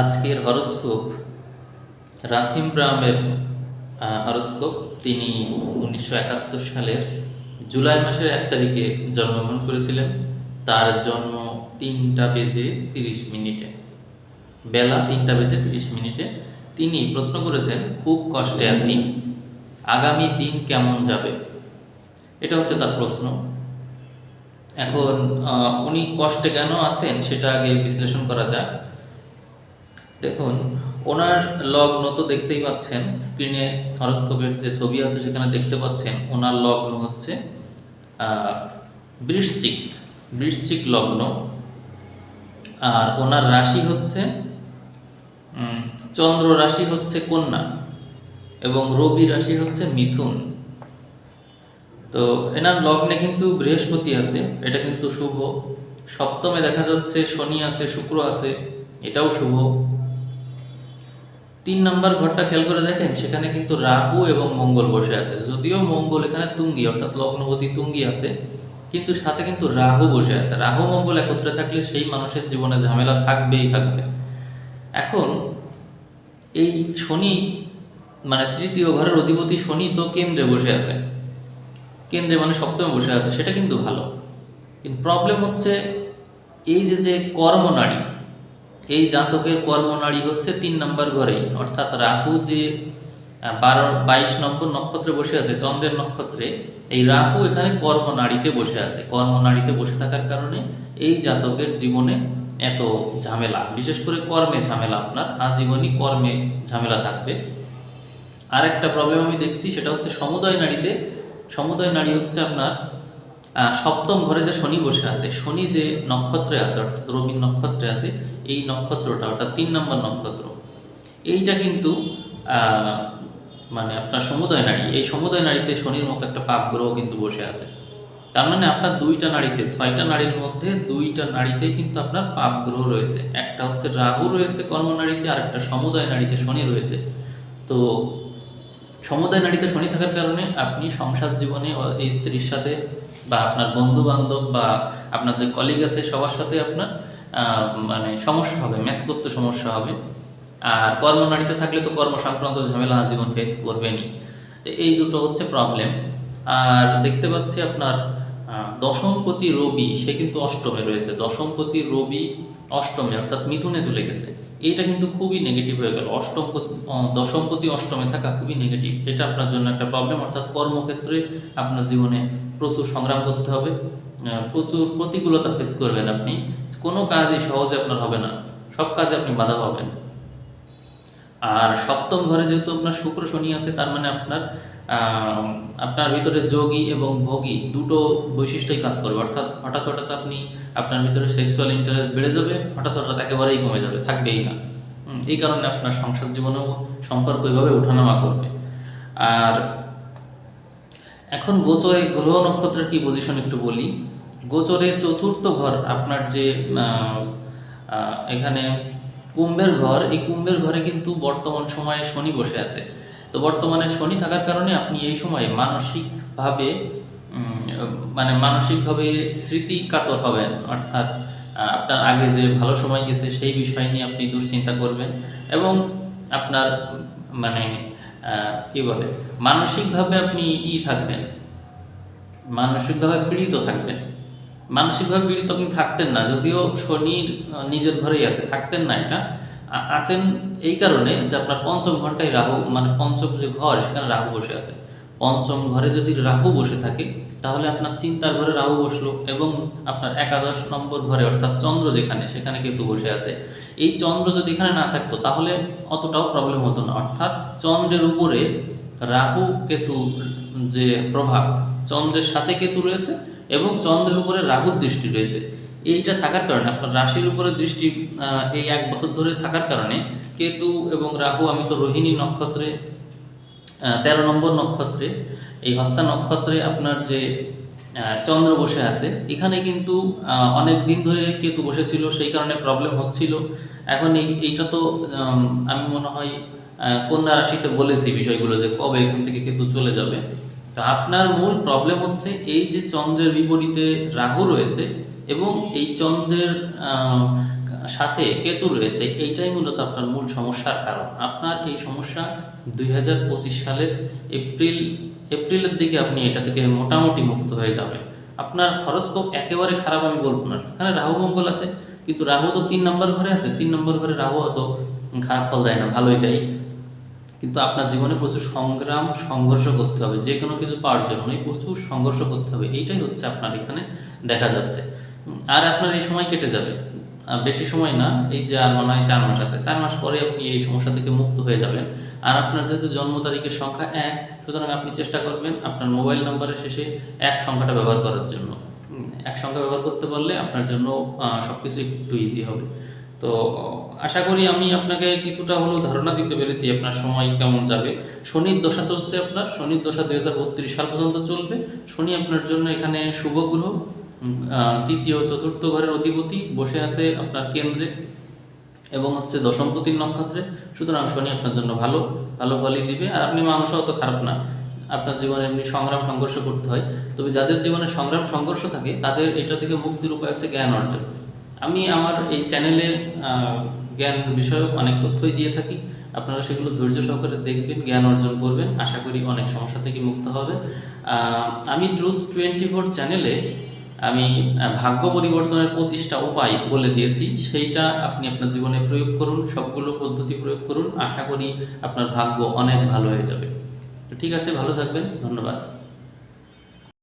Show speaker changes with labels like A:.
A: আজকের horoscope, রাথিম ব্রাহ্মের horoscope, তিনি উনিশশো একাত্তর সালের জুলাই মাসের এক তারিখে জন্মগ্রহণ করেছিলেন। তার জন্ম তিনটা বেজে তিরিশ মিনিটে। বেলা তিনটা বেজে তিরিশ মিনিটে তিনি প্রশ্ন করেছেন, খুব কষ্টে আছি। আগামী দিন কেমন যাবে? এটা হচ্ছে তার প্রশ্ন। এখন উনি কষ্টে কেন আছেন সেটা আগে বিশ্লেষণ করা যাক। দেখুন, ওনার লগ্ন তো দেখতেই পাচ্ছেন স্ক্রিনে হরস্কোপের যে ছবি আছে সেখানে দেখতে পাচ্ছেন, ওনার লগ্ন হচ্ছে বৃশ্চিক বৃশ্চিক লগ্ন, আর ওনার রাশি হচ্ছে চন্দ্র রাশি হচ্ছে কন্যা, এবং রবি রাশি হচ্ছে মিথুন। তো এনার লগ্নে কিন্তু বৃহস্পতি আছে, এটা কিন্তু শুভ। সপ্তমে দেখা যাচ্ছে শনি আছে, শুক্র আছে, এটাও শুভ। তিন নাম্বার ঘরটা খেয়াল করে দেখেন, সেখানে কিন্তু রাহু এবং মঙ্গল বসে আছে। যদিও মঙ্গল এখানে তুঙ্গি, অর্থাৎ লগ্নপতি তুঙ্গি আছে, কিন্তু সাথে কিন্তু রাহু বসে আছে। রাহু, মঙ্গল একত্রে থাকলে সেই মানুষের জীবনে ঝামেলা থাকবেই থাকবে। এখন এই শনি মানে তৃতীয় ঘরের অধিপতি শনি তো কেন্দ্রে বসে আছে। কেন্দ্রে মানে সপ্তমে বসে আছে, সেটা কিন্তু ভালো। কিন্তু প্রবলেম হচ্ছে এই যে যে কর্মনারী এই জাতকের কর্মনারী হচ্ছে তিন নম্বর ঘরে। অর্থাৎ রাহু যে বারো, বাইশ নম্বর নক্ষত্রে বসে আছে, চন্দ্রের নক্ষত্রে, এই রাহু এখানে কর্মনারীতে বসে আছে। কর্মনারীতে বসে থাকার কারণে এই জাতকের জীবনে এত ঝামেলা, বিশেষ করে কর্মে ঝামেলা আপনার, আজীবনই কর্মে ঝামেলা থাকবে। আর একটা প্রবলেম আমি দেখছি, সেটা হচ্ছে সমুদয় নারীতে, সমুদয় নারী হচ্ছে আপনার সপ্তম ঘরে যে শনি বসে আছে, শনি যে নক্ষত্রে আছে, অর্থাৎ রবীর নক্ষত্রে আছে, এই নক্ষত্রটা, অর্থাৎ তিন নম্বর নক্ষত্র। এইটা কিন্তু মানে আপনার সমুদয় নারী, এই সমুদয় নারীতে শনির মতো একটা পাপ গ্রহ কিন্তু বসে আছে। তার মানে আপনার দুইটা নারীতে, ছয়টা নারীর মধ্যে দুইটা নারীতে কিন্তু আপনার পাপ গ্রহ রয়েছে। একটা হচ্ছে রাহু রয়েছে কর্মনারীতে আর একটা সমুদয় নারীতে শনি রয়েছে। তো সমুদায় নারীতে শনি থাকার কারণে আপনি সংসার জীবনে, এই স্ত্রীর সাথে বা আপনার বন্ধু বান্ধব বা আপনার যে কলিগ আছে, সবার সাথে আপনার মানে সমস্যা হবে ম্যাচ করতে সমস্যা হবে। আর কর্মনারীতে থাকলে তো কর্ম সংক্রান্ত ঝামেলা জীবন ফেস করবেনই। এই দুটো হচ্ছে প্রবলেম আর দেখতে পাচ্ছি আপনার দশমপতি রবি, সে কিন্তু অষ্টমে রয়েছে। দশমপতি রবি অষ্টমে, অর্থাৎ মিথুনে চলে গেছে। এইটা কিন্তু খুবই নেগেটিভ হয়ে গেল। অষ্টম আহ, দশমপতি অষ্টমে থাকা খুবই নেগেটিভ এটা আপনার জন্য একটা প্রবলেম অর্থাৎ কর্মক্ষেত্রে আপনার জীবনে প্রচুর সংগ্রাম করতে হবে। প্রচুর প্রতিকূলতা ফেস করবেন আপনি। কোনো কাজই সহজে আপনার হবে না। সব কাজে আপনি বাধা পাবেন। আর সপ্তম ঘরে যেহেতু আপনার শুক্র শনি আছে তার মানে আপনার আপনার ভিতরে যোগী এবং ভোগী দুটো বৈশিষ্ট্যই কাজ করবে। অর্থাৎ হঠাৎ হঠাৎ আপনি আপনার ভিতরে সেক্সুয়াল ইন্টারেস্ট বেড়ে যাবে, হঠাৎ হঠাৎ একেবারেই কমে যাবে, থাকবেই না। এই কারণে আপনার সংসার জীবনেও সম্পর্ক এইভাবে ওঠানামা করবে। আর এখন গোচরে গ্রহ নক্ষত্রের কি পজিশন একটু বলি। গোচরে চতুর্থ ঘর আপনার যে এখানে কুম্ভের ঘর, এই কুম্ভের ঘরে কিন্তু বর্তমান সময়ে শনি বসে আছে। তো বর্তমানে শনি থাকার কারণে আপনি এই সময়ে মানসিকভাবে মানে মানসিকভাবে স্মৃতি কাতর হবেন। অর্থাৎ আপনার আগে যে ভালো সময় গেছে সেই বিষয় নিয়ে আপনি দুশ্চিন্তা করবেন এবং আপনার মানে কি বলে, মানসিকভাবে আপনি ই থাকবেন। মানসিকভাবে পীড়িত থাকবেন। মানসিকভাবে পীড়িত আপনি থাকতেন না, যদিও শনির নিজের ঘরেই আছে, থাকতেন না এটা। আছেন এই কারণে যে আপনার পঞ্চম ঘরটাই রাহু মানে পঞ্চম যে ঘর, সেখানে রাহু বসে আছে। পঞ্চম ঘরে যদি রাহু বসে থাকে, তাহলে আপনার চিন্তার ঘরে রাহু বসল এবং আপনার একাদশ নম্বর ঘরে, অর্থাৎ চন্দ্র যেখানে, সেখানে কেতু বসে আছে। এই চন্দ্র যদি এখানে না থাকতো, তাহলে অতটাও প্রবলেম হতো না। অর্থাৎ চন্দ্রের উপরে রাহু কেতু যে প্রভাব, চন্দ্রের সাথে কেতু রয়েছে এবং চন্দ্রের উপরে রাহুর দৃষ্টি রয়েছে। এইটা থাকার কারণে, আপনার রাশির উপরে দৃষ্টি এই এক বছর ধরে থাকার কারণে কেতু এবং রাহু, আমি তো রোহিণী নক্ষত্রে তেরো নম্বর নক্ষত্রে, এই হস্তা নক্ষত্রে আপনার যে চন্দ্র বসে আছে, এখানে কিন্তু অনেক দিন ধরে কেতু বসেছিল, সেই কারণে প্রবলেম হচ্ছিল। এখন এই, এইটা তো আমি মনে হয় কন্যা রাশিতে বলেছি বিষয়গুলো যে কবে এখান থেকে কেতু চলে যাবে। তো আপনার মূল প্রবলেম হচ্ছে এই যে চন্দ্রের বিপরীতে রাহু রয়েছে এবং এই চন্দ্রের সাথে কেতু রয়েছে, এইটাই মূলত আপনার মূল সমস্যার কারণ। আপনার এই সমস্যা দুই হাজার পঁচিশ সালের এপ্রিল, এপ্রিলের দিকে আপনি এটা থেকে মোটামুটি মুক্ত হয়ে যাবেন। আপনার হরস্কোপ একেবারে খারাপ, আমি বলব না। এখানে রাহু মঙ্গল আছে, কিন্তু রাহু তো তিন নম্বর ঘরে আছে। তিন নম্বর ঘরে রাহু অত খারাপ ফল দেয় না, ভালোই দেয়। কিন্তু আপনার জীবনে প্রচুর সংগ্রাম, সংঘর্ষ করতে হবে। যে কোনো কিছু পাওয়ার জন্য প্রচুর সংঘর্ষ করতে হবে। এইটাই হচ্ছে আপনার এখানে দেখা যাচ্ছে। আর আপনার এই সময় কেটে যাবে। আর বেশি সময় না এই যে আর মনে হয় চার মাস আছে। চার মাস পরে আপনি এই সমস্যা থেকে মুক্ত হয়ে যাবেন। আর আপনার যেহেতু জন্ম তারিখের সংখ্যা এক সুতরাং আপনি চেষ্টা করবেন আপনার মোবাইল নাম্বারের শেষে এক সংখ্যাটা ব্যবহার করার জন্য। এক সংখ্যা ব্যবহার করতে পারলে আপনার জন্য সব কিছু একটু ইজি হবে। তো আশা করি আমি আপনাকে কিছুটা হলেও ধারণা দিতে পেরেছি আপনার সময় কেমন যাবে। শনির দশা চলছে আপনার। শনির দশা দুই হাজার বত্রিশ সাল পর্যন্ত চলবে। শনি আপনার জন্য এখানে শুভ গ্রহ। উম, আহ, তৃতীয় চতুর্থ ঘরের অধিপতি বসে আছে আপনার কেন্দ্রে এবং হচ্ছে দশমপতির নক্ষত্রে। সুতরাং শনি আপনার জন্য ভালো ভালো ফলই দিবে। আর আপনি মানুষও অত খারাপ না। আপনার জীবনে এমনি সংগ্রাম, সংঘর্ষ করতে হয়। তবে যাদের জীবনে সংগ্রাম, সংঘর্ষ থাকে, তাদের এটা থেকে মুক্তির উপায় হচ্ছে জ্ঞান অর্জন। আমি আমার এই চ্যানেলে জ্ঞান বিষয়ক অনেক তথ্যই দিয়ে থাকি। আপনারা সেগুলো ধৈর্য সহকারে দেখবেন, জ্ঞান অর্জন করবেন। আশা করি অনেক সমস্যা থেকে মুক্ত হবে। আমি ট্রুথ টোয়েন্টি ফোর চ্যানেলে আমি ভাগ্য পরিবর্তনের পঁচিশটা উপায় বলে দিয়েছি। সেইটা আপনি আপনার জীবনে প্রয়োগ করুন, সবগুলো পদ্ধতি প্রয়োগ করুন। আশা করি আপনার ভাগ্য অনেক ভালো হয়ে যাবে। ঠিক আছে, ভালো থাকবেন। ধন্যবাদ।